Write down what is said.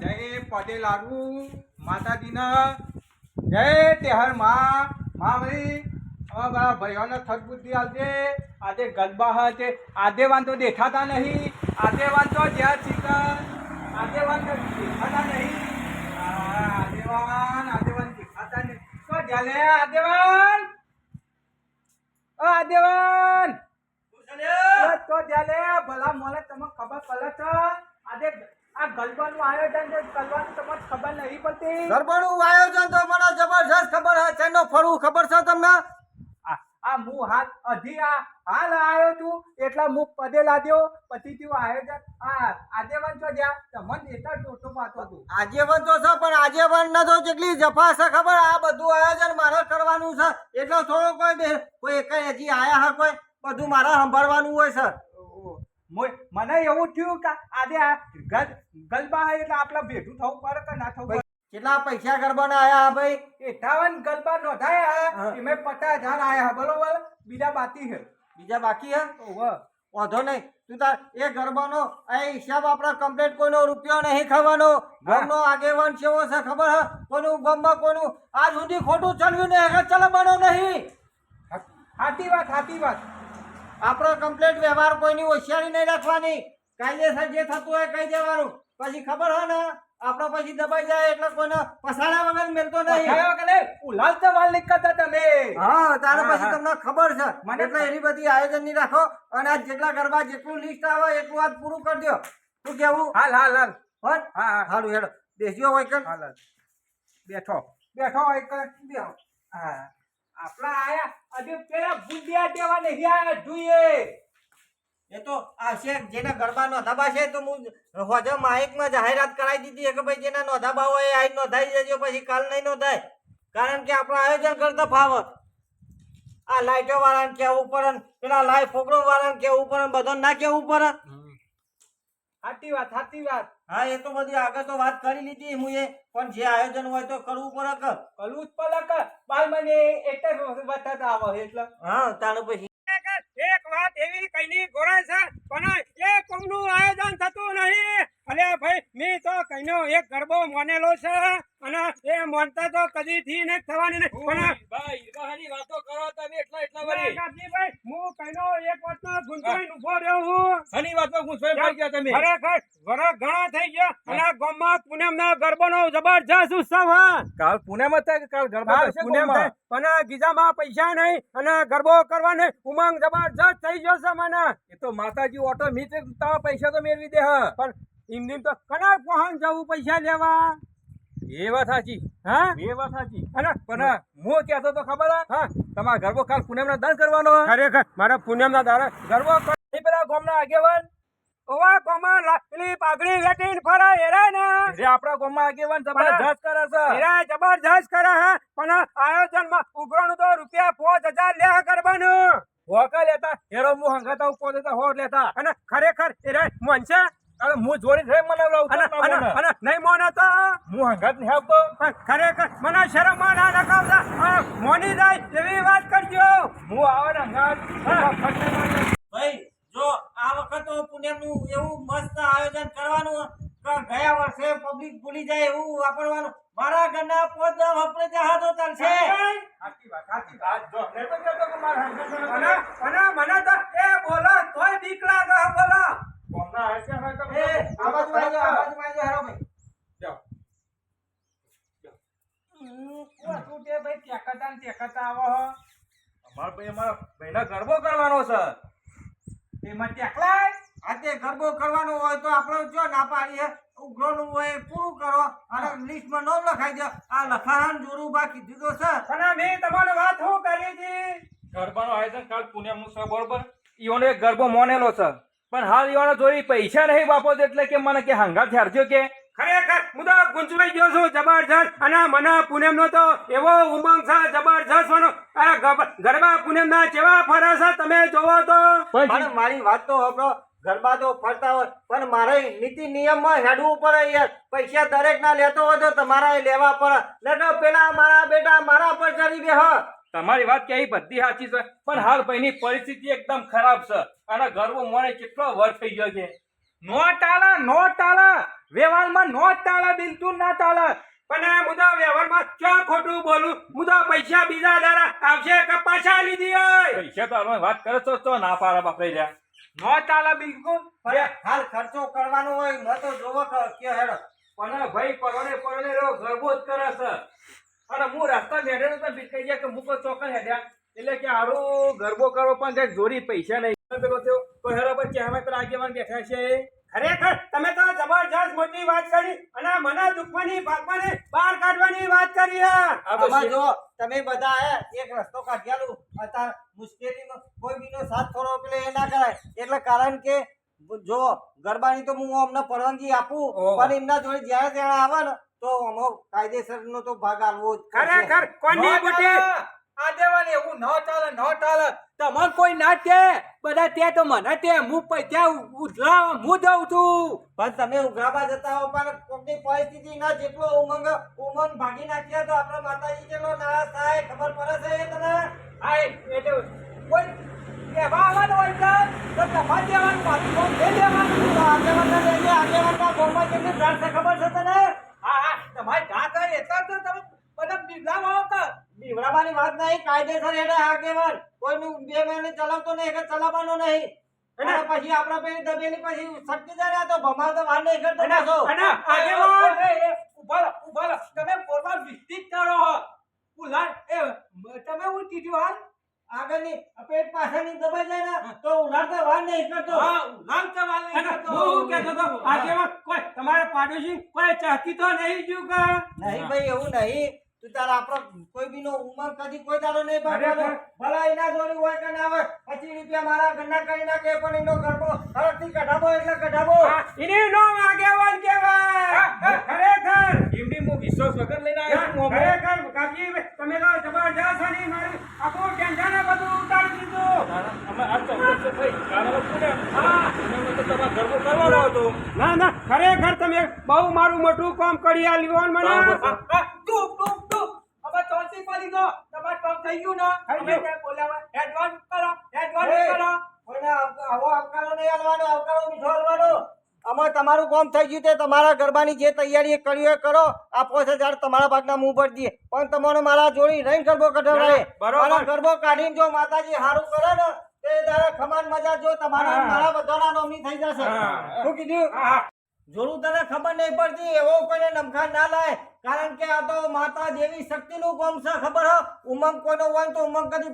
જય પટેલ આગવું માતાજીના. જય તેહરમાં માં ભાઈ હવે મારા ભાઈઓને સદબુદ્ધિ આવજે આજે હશે તો દેખાતા નહીં. આદેવાન તો જ્યાં ચિકન દેખાતા નહીં. આદેવાન આદેવાન દેખાતા નહીં. તો જ્યાં લે આદેવાન ઓ આદેવાન તો ભલા છે આજે આ ગરબાનું આયોજન છે કરવાનું તમને ખબર નહીં પડતી. ગરબાનું આયોજન તો મને જબરજસ્ત ખબર છે તેનો ફરવું ખબર છે તમને? આ હું હાલ અઢી આ હાલ આવ્યો છું એટલા મુખ પદે લાદ્યો પછી થયું આયોજન. આ આદેવાન છો જ્યાં તમને એટલા ટોટો પાતો હતું. આજીવન તો છે પણ આજેવન ના તો જેટલી જફા છે ખબર આ બધું આયોજન મારે કરવાનું છે. એટલો થોડો કોઈ કોઈ કઈ હજી આયા હા કોઈ બધું મારે સંભાળવાનું હોય મોય- મને એવું થયું કે આજે આ ગલબા હે એટલે આપણે ભેટું થવું પડે કે ના થવું કેટલા પૈસા ગરબાના આયા ભાઈ? એઠાવન ગલબા નોંધાયા. એમાં પચાસ હજાર આયા બરોબર? બીજા બાકી છે બીજા બાકી હે? વાંધો નહીં. તું તાર એ ગરબાનો એ હિસાબ આપણા કમ્પ્લીટ કોઈનો રૂપિયો નહીં ખાવાનો. ગામનો આગેવાન કેવો છે ખબર હે? કોનું ગામમાં કોનું આજ સુધી ખોટું ચાલ્યું ને એક ચલાવવાનો નહીં. સાચી વાત સાચી વાત. આપણો કમ્પ્લેટ વ્યવહાર કોઈની હોશિયારી નહીં રાખવાની. કાયદેસર જે થતું હોય કહી દેવાનું. પછી ખબર હોય ને આપણો પછી દબાઈ જાય એટલે કોઈને પસાડા વગર મેલતો નહીં. ઉલાલ તો વાલ નીકળતા તમે. હા તારે પછી તમને ખબર છે. એટલે એની બધી આયોજન નહીં રાખો અને આ જેટલા ગરબા જેટલું લિસ્ટ આવે એટલું આજ પૂરું કરી દો શું કેવું? હાલ હાલ હાલ. હા હા. હારું હેડો. બેસ્યો હોય કે? હાલ બેઠો. બેઠો બેઠો કે? બેહો. હા. આપણા આયા અજે પેલા બુંદિયા દેવા નહીં આયા જોઈએ. એ તો આ છે જેના ગરબા નોંધાબા છે તો હું હોજે માઇકમાં જાહેરાત કરાવી દીધી કે ભાઈ જેના નોંધાબા હોય આઈ નોંધાઈ જજો પછી કાલ નહીં નોંધાય. કારણ કે આપણે આયોજન કરતા ફાવત. આ લાઈટો વાળાને કેવું પડે ને પેલા લાઈવ પ્રોગ્રામ વાળાને કેવું પડે બધો ના કેવું પડે? સાચી વાત સાચી વાત. હા એ તો બધી આગળ તો વાત કરી લીધી હું એ. પણ જે આયોજન હોય તો કરવું પડે કે? કરવું જ પલક બાલ મને એટલે બતાતા આવે એટલે. હા તાણે પછી. એક વાત એવી કઈની ગોરાય છે પણ એ કોમનું આયોજન થતું નહીં. અલે ભાઈ મેં તો કઈનો એક ગરબો માનેલો છે અને એ માનતા તો કદી થી ને થવાની પણ ભાઈ વાતો કરો તમે એટલા એટલા વળી. ભાઈ હું કઈનો એક વાતનો ગુંચવાઈને ઊભો રહ્યો હું. શની વાતમાં ગુસ્સાઈ પડી ગયા તમે? ખરેખર વરસ ઘણા થઈ ગયા અને ગામમાં પૂનમના ગરબાનો જબરજસ્ત ઉત્સવ હા. કાલ પુણેમાં થાય કાલ ગરબા ગોમાં? થાય. પણ ગીજામાં પૈસા નહીં અને ગરબો કરવા નહીં ઉમંગ જબરજસ્ત થઈ ગયો છે મને. એ તો માતાજી ઓટો તારા પૈસા તો મેળવી દે હા. પણ ઇન્દિન તો કના પહોંચ જવું પૈસા લેવા. એ વાત સાચી. હા? એ વાત સાચી. અને પણ હું કહેતો તો ખબર હા? તમારા ગરબો કાલ પુણેમના દાન કરવાનો ખરેખર મારા પૂનમના દાન ગરબો એ પેલા ગામના આગેવાન. ઓવા કોમાં લાકડી પાઘડી વેટીને ફરે એરાય ને. જે આપણા ગામમાં આગેવાન જબરજસ્ત કરે છે. એરાય જબરજસ્ત કરે હે પણ આયોજનમાં ઉઘરાણું તો રૂપિયા પાંચ હજાર લે કરવાનું. હોકા લેતા હેરો મુ હંગાતા ઉપર દેતા હોર લેતા. અને ખરેખર એરાય મોન છે? અને હું જોડી થઈ મને અને અને અને નહીં મોને તો? હું હંગાત નહીં આપતો. ખરેખર મને શરમ ના લગાવતા. મોની જાય એવી વાત કરજો. હું આવે ને હંગાત. હા. ફટને મારી ભાઈ જો આ વખત પુણ્યનું એવું મસ્ત આયોજન કરવાનું ગયા વર્ષે પબ્લિક ભૂલી જાય એવું વાપરવાનું. મારા ઘરના પોત વાપરે જહાજ તો ચાલશે સાચી વાત સાચી વાત. જો મેં તો કહેતો કે મારા હંગાત અને અને મને તો એ બોલો તોય બીક લાગે બોલો. ગરબો કરવાનો છે. એમાં ટેકલાય? આ તે ગરબો કરવાનો હોય તો આપણે જો ના પાડીએ ઉઘરોનું હોય પૂરું કરો અને લિસ્ટમાં નામ લખાઈ દો. આ લખાણ જોરું કીધું તો છે. અને મેં તમારે વાત શું કરી હતી? ગરબાનું આયોજન કાલ પુણ્યનું છે બરોબર? ઈઓનો એક ગરબો મોનેલો છે. પણ હાલ ઈઓનો જોઈ પૈસા નહીં બાપો એટલે કે મને કે હંગાત હારજો કે. ખરેખર હું તો ગુંચવાઈ ગયો છું જબરજસ્ત. અને મને પૂનમનો તો એવો ઉમંગ છે જબરજસ્ત મને. ગરબા પૂનમ ના જેવા ફરે છે તમે જોવો તો. પણ મારી વાત તો હબરો ગરબા તો ફરતા હોય પણ મારે નીતિ નિયમમાં હેડવું પડે યાર. પૈસા દરેક ના લેતો હોય તો તમારે લેવા પડે. નકર પેલા મારા બેટા મારા પર ચડી બે તમારી વાત કે બધી સાચી છે પણ હાલ ભાઈની પરિસ્થિતિ એકદમ ખરાબ છે. અને ગરબો મોને કેટલો વર થઈ ગયો છે. નો ટાળા નો ટાળા વ્યવહારમાં નો ટાળા બિલકુલ ના ટાળા પણ તો વ્યવહારમાં ક્યાં ખોટું બોલું? મુદા પૈસા બીજા દારા આવશે કે પાછા લીધી હોય? પૈસા તો વાત કરે તો તો ના પાડે બાપરે રહ્યા નો ચાલે બિલકુલ. પણ હાલ ખર્ચો કરવાનો હોય મેં તો જોવો કે કે હેડો. પણ ભાઈ પરણે પરણે રહ્યો ગરબો જ કરે છે. અને હું રસ્તા બેઠેલો તો બીકાઈ ગયા કે મૂકો ચોકન હેડ્યા. એટલે કે હારું ગરબો કરવો પણ કંઈક જોરી પૈસા નહીં. પેલો થયો તો હેરો પર ચહેરા પર આગેવાન બેઠા છે ખરેખર? તમે તો જબરજસ્ત મોટી વાત કરી અને મને દુખવાની ભાગવાની બહાર કાઢવાની વાત કરી હે. આમાં જો તમે બધા આયા એક રસ્તો કાઢ્યાલું અત્યારે મુશ્કેલીનો કોઈ બીનો સાથ થોડો પેલે એ ના કરાય. એટલે કારણ કે જો ગરબાની તો હું અમને પરવાનગી આપું. પણ એમના જોડે જ્યારે ત્યારે આવે ને તો અમો કાયદેસરનો તો ભાગ આલવો જ. ખરેખર કોની બુટી આ દેવાને એવું ન ચાલે ન ચાલે. તમને કોઈ ના કે? બધા તે તો મને તે હું ત્યાં ઉધરા હું દઉં છું. પણ તમે ઉઘરાબા જતા હો પણ કોઈની પરિસ્થિતિ ના જેટલો ઉમંગ ઉમંગ ભાગી નાખ્યા તો આપણા માતાજી જેટલો નારાજ થાય ખબર પડે છે તને? હા એટલે કોઈ કહેવા આવવાનું હોય તો તમારે દેવાનું પાછું આગેવાનના આગેવાનના ગામમાં કેટલી બ્રાન્ડ ખબર છે તને? બિરલાવો કે બીવડાવાની વાત નહીં કાયદેસર એને આગેવાન. કોઈનું બે મહિને ચલાવતો નહીં કે ચલાવવાનો નહીં. અને પછી આપણા પેલી દબેલી પછી સટકી જાય તો ભમાવ તો વાર નહીં કરતો ના. આગેવાન! ઊભા ઊભા તમે બોલવા વિસ્તૃત કરો હો. ઉલા, એ, તમે હું કીધું હાલ? આગળની પેટ પાછળની દબાઈ જાય ને તો ઉલાડતો વાર નહીં કરતો. હા ઉલાલ વાર નહીં કરતો. હું કહેતો હતો આગેવાન કોઈ તમારા પાડોશી કોઈ ચાહતી તો નહીં જ્યું કા નહીં ભાઈ એવું નહીં. તું તારા આપણો કોઈ બીનો ઉમર કદી કોઈ તારો નહીં ભાગવાનો ભલા એના જોડી હોય કે ના હોય પચીસ રૂપિયા મારા ઘરના કરી નાખે પણ એનો ગરબો હરખથી કઢાવો એટલે કઢાવો. આ એની નો આગેવાન કહેવાય. ખરેખર. એમની હું વિશ્વાસ વગર લઈને આવ્યો છું ખરેખર કાકી તમે તો જબરજસ્ત અને મારી આખું ટેન્શન ને બધું ઉતારી દીધું. અમે આ ચૌદસો થઈ. તમારે ગરબો કરવાનો હતો. ના ના ખરેખર તમે બહુ મારું મોટું કામ કરી આ લ્યો મને હા, તું, તું, તું. હવે ચોથી પડી ગયો. તમારે કામ થઈ ગયું ને? અમે. ત્યાં બોલાવા. એડવાન્સ કરો, એડવાન્સ કરો. કોઈને આવો આવકારો નહીં આલવાનો આવકારો મીઠો આલવાનો આમાં તમારું કામ થઈ ગયું તે તમારા ગરબાની જે તૈયારી કરી હોય કરો આ છે જ્યારે તમારા ભાગના મુંહ પર દઈએ પણ તમારો મારા જોડી રહીને ગરબો કઢાવડાય બરોબર. મારા ગરબો કાઢીને જો માતાજી સારું કરે ને તે દાડે ખમાન મજા જો તમારા મારા બધાના નોમની થઈ જશે શું કીધું જોડું તને ખબર નહીં પડતી, એવો કોઈને નમખાન ના લાય. કારણ કે આ તો માતા દેવી શક્તિનું કોમ છે, ખબર હો? ઉમંગ કોઈનો હોય તો ઉમંગ કદી